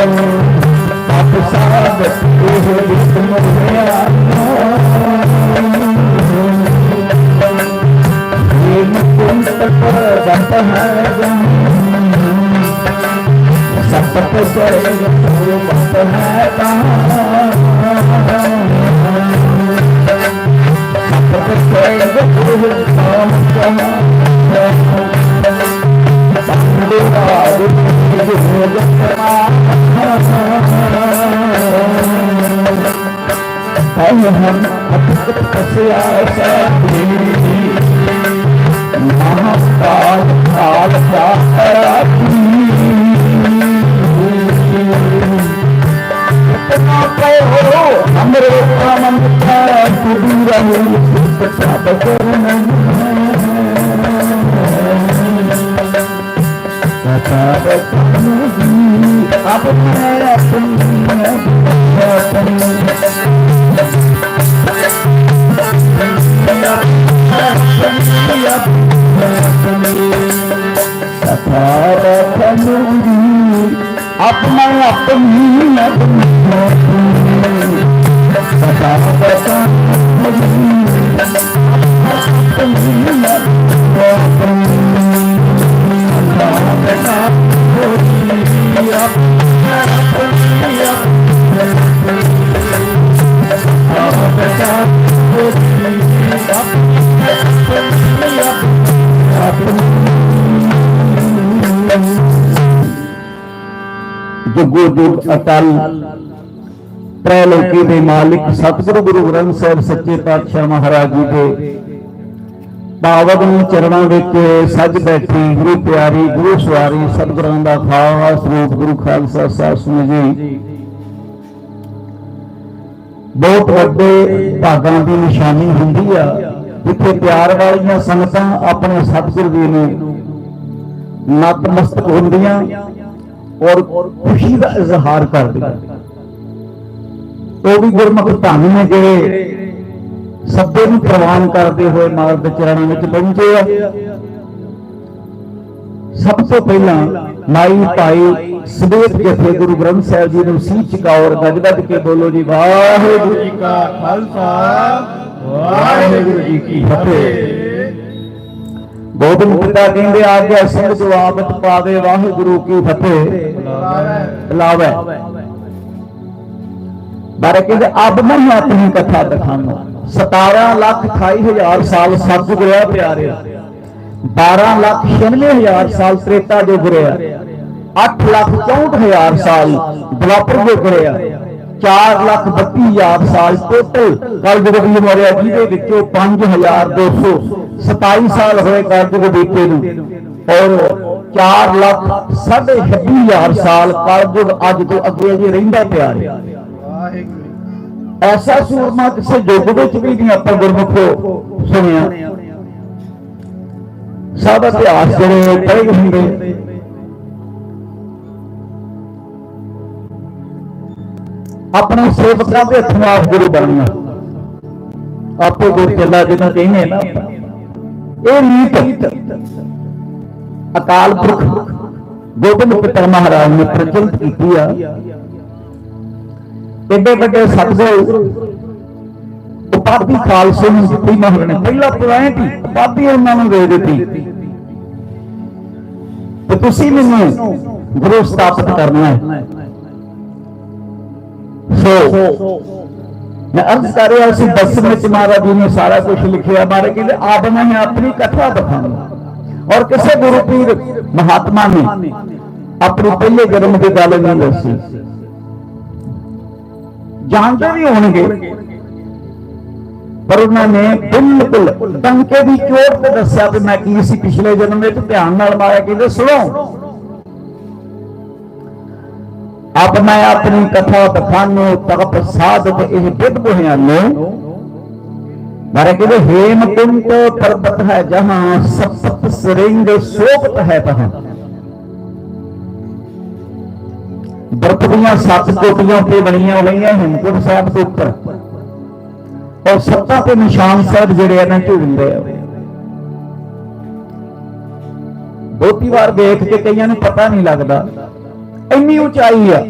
ਸਤ ਸਾਧ ਇਹ ਜਿਤ ਮੁਰਿਆ ਇਹ ਮੁਕੰਤ ਪਰ ਬੰਤ ਹੈ ਜਨ ਸਤਤ ਸਰੇ ਜੋ ਬੰਤ ਹੈ ਤਾਂ ਸਤਤ ਸਰੇ ਜੋ ਨਾਮ ਕਹਾ ਸੰਦੇਵਾਦ ਜੋ ਜਪਨਾ ਹੈ ਹਮ ਅਤਿਕ ਕਸਿਆ ਸਤਿ ਮਹਾਕਾਲ ਕਾਲ ਸਾਖਰਾਤੀ ਇਤਨਾ ਕਹੋ ਹਮਰੇ ਆਮੰਤਾ ਤੁਦੀ ਰਹੀ ਸਭ ਕਰਨ ਸਤਾਬ ਤੁਮੀ ਆਪਣੇ ਆਪਣੇ ਆਪਣਾ ਆਪਣੀ ਜੁਗੋ ਜੁਗ ਅਟਲ। ਪ੍ਰਲੋਕੀ ਦੇ ਮਾਲਿਕ ਸਤਿਗੁਰੂ ਗੁਰੂ ਗ੍ਰੰਥ ਸਾਹਿਬ ਸੱਚੇ ਪਾਤਸ਼ਾਹ ਮਹਾਰਾਜ ਜੀ ਦੇ। ਪਾਵਨ ਚਰਨਾਂ ਵਿੱਚ ਸੱਜ ਬੈਠੀ ਗੁਰੂ ਪਿਆਰੀ, ਗੁਰੂ ਸਵਾਰੀ ਸਤਿਗੁਰਾਂ ਦਾ ਖਾਸ ਰੂਪ ਗੁਰੂ ਖਾਲਸਾ ਸਾਹਿਬ ਸੁਣ ਜੀ। ਬਹੁਤ ਵੱਡੇ ਭਾਗਾਂ ਦੀ ਨਿਸ਼ਾਨੀ ਹੁੰਦੀ ਆ, ਜਿੱਥੇ ਪਿਆਰ ਵਾਲੀਆਂ ਸੰਗਤਾਂ ਆਪਣੇ ਸਤਿਗੁਰ ਜੀ ਨੂੰ ਨਤਮਸਤਕ ਹੁੰਦੀਆਂ। ਔਰ ਖੁਸ਼ੀ ਦਾ ਇਜ਼ਹਾਰ ਕਰਦੀਆਂ ਉਹ ਵੀ ਗੁਰਮੁਖ ਧੰਨ ਨੇ ਜਿਹੜੇ ਸੱਦੇ ਨੂੰ ਪ੍ਰਵਾਨ ਕਰਦੇ ਹੋਏ ਮਾਲ ਦੇ ਚਰਨਾਂ ਵਿੱਚ ਪਹੁੰਚੇ ਆ ਸਭ ਤੋਂ ਪਹਿਲਾਂ ਮਾਈ ਭਾਈ ਸਵੇਤ ਜਥੇ ਗੁਰੂ ਗ੍ਰੰਥ ਸਾਹਿਬ ਜੀ ਨੂੰ ਸੀ ਚਕਾਉਰ ਗੱਜ ਗੱਜ ਕੇ ਬੋਲੋ ਜੀ ਵਾਹਿਗੁਰੂ ਜੀ ਕਾ ਖਾਲਸਾ ਵਾਹਿਗੁਰੂ ਜੀ ਕੀ ਫਤਿਹ ਗੋਬਿੰਦ ਪਿਤਾ ਕਹਿੰਦੇ ਆਗਿਆ ਸਿੰਘ ਜਵਾਬਤ ਪਾਵੇ ਵਾਹਿਗੁਰੂ ਕੀ ਫਤਿਹ। ਲਾਵੇ ਬਾਰੇ ਕਹਿੰਦੇ, ਅਬ ਮੈਂ ਆਪਣੀ ਕਥਾ ਦਿਖਾਵਾਂ 17 ਲੱਖ 28 ਹਜ਼ਾਰ ਸਾਲ ਸਤਿਗੁਰ ਰਿਹਾ ਪਿਆਰਿਆ 12 ਲੱਖ 96 ਹਜ਼ਾਰ ਸਾਲ ਤ੍ਰੇਤਾ ਜੋ ਗੁਰਿਆ। 8 ਲੱਖ 64 ਹਜ਼ਾਰ ਸਾਲ ਦੁਆਪਰ ਜੋ ਗੁਰਿਆ। 4 ਲੱਖ 32 ਹਜ਼ਾਰ ਸਾਲ ਟੋਟਲ ਕਲਯੁਗ ਦੀ ਮਰਿਆ, ਜਿਹਦੇ ਵਿੱਚੋਂ 5227 ਸਾਲ ਹੋਏ ਕਲਯੁਗ ਬੀਤੇ ਨੂੰ ਔਰ 4 ਲੱਖ 26 ਹਜ਼ਾਰ ਸਾਲ ਕਲਯੁਗ ਅੱਜ ਤੋਂ ਅੱਗੇ ਜੀ ਰਹਿੰਦਾ ਪਿਆ ਰਿਹਾ। ਵਾਹਿਗੁਰੂ ਐਸਾ ਸੂਰਮਾ ਕਿਸੇ ਯੁੱਗ ਵਿੱਚ ਵੀ ਨਹੀਂ ਆਪਾਂ ਗੁਰਮੁਖੋ ਸੁਣਿਆ। ਸਭ ਇਤਿਹਾਸ ਜਿਹੜੇ ਪੜ੍ਹੇ ਹੁੰਦੇ। ਆਪਣੇ ਸੇਵਕਾਂ ਦੇ ਹੱਥੋਂ ਆਪ ਗੁਰੂ ਬਣਨਾ। ਆਪੇ ਗੁਰ ਚੱਲਾ ਜਿਹਨੂੰ ਕਹਿੰਦੇ ਨਾ ਇਹ ਨੀਤ। ਅਕਾਲ ਪੁਰਖ ਗੋਬਿੰਦ ਪਿਤਾ ਮਹਾਰਾਜ ਨੇ ਪ੍ਰਚਲਿਤ ਕੀਤੀ ਆ। ਐਡੇ ਵੱਡੇ ਸਤਿਗੁਰੂ, ਉਪਾਧੀ ਖਾਲਸੇ ਨੂੰ ਦਿੱਤੀ ਮਹਾਰਾਜ ਨੇ। ਪਹਿਲਾ ਪੁਆਇੰਟ ਹੀ ਉਪਾਧੀ ਉਹਨਾਂ ਨੂੰ ਦੇ ਦਿੱਤੀ। ਤੇ ਤੁਸੀਂ ਮੈਨੂੰ ਗੁਰੂ ਸਥਾਪਿਤ ਕਰਨਾ ਹੈ। ਸੋ ਮੈਂ ਅਰਜ਼ ਕਰ ਰਿਹਾ ਸੀ ਦਸਮ ਵਿੱਚ ਮਹਾਰਾਜ ਜੀ ਨੇ ਸਾਰਾ ਕੁਝ ਲਿਖਿਆ। ਮਾਰੇ ਕਹਿੰਦੇ, ਆਪ ਮੈਂ ਆਪਣੀ ਕਥਾ ਦਿਖਾਉਂਗਾ ਔਰ ਕਿਸੇ ਗੁਰੂ ਪੀਰ ਮਹਾਤਮਾ ਨੇ ਆਪਣੀ ਪਹਿਲੇ ਜਨਮ ਦੀ ਗੱਲ ਨਹੀਂ ਦੱਸੀ। ਜਾਣਦੇ ਵੀ ਹੋਣਗੇ, ਪਰ ਉਹਨਾਂ ਨੇ ਬਿਲਕੁਲ ਟੰਕੇ ਦੀ ਚੋਟ ਤੇ ਦੱਸਿਆ ਕਿ ਮੈਂ ਕੀ ਸੀ ਪਿਛਲੇ ਜਨਮ ਵਿੱਚ। ਧਿਆਨ ਨਾਲ ਮਾਰਿਆ ਕਹਿੰਦੇ, ਸੁਣੋ ਅਬ ਮੈਂ ਆਪਣੀ ਕਥਾ ਤਖਾਨੋ ਤਪ ਸਾਧਤ ਇਹ ਬਿਦ ਬੁਹਿਆਨੋ। ਮਾਰੇ ਕਹਿੰਦੇ, ਹੇਮ ਕੁੰਟ ਪਰਬਤ ਹੈ ਜਹਾਂ, ਸਪਤ ਸਰਿੰਗ ਸੋਪਤ ਹੈ ਤਹਾਂ। ਬਰਫ ਦੀਆਂ ਸੱਤ ਕੋਟੀਆਂ ਤੇ ਬਣੀਆਂ ਹੋਈਆਂ ਹਿੰਮਕੁੰਟ ਸਾਹਿਬ ਦੇ ਉੱਪਰ। ਔਰ ਸੱਤਾਂ ਤੇ ਨਿਸ਼ਾਨ ਸਾਹਿਬ ਜਿਹੜੇ ਆ ਨਾ ਆ। ਬਹੁਤੀ ਵਾਰ ਦੇਖ ਕੇ ਕਈਆਂ ਨੂੰ ਪਤਾ ਨਹੀਂ ਲੱਗਦਾ। ਇੰਨੀ ਉਚਾਈ ਆ।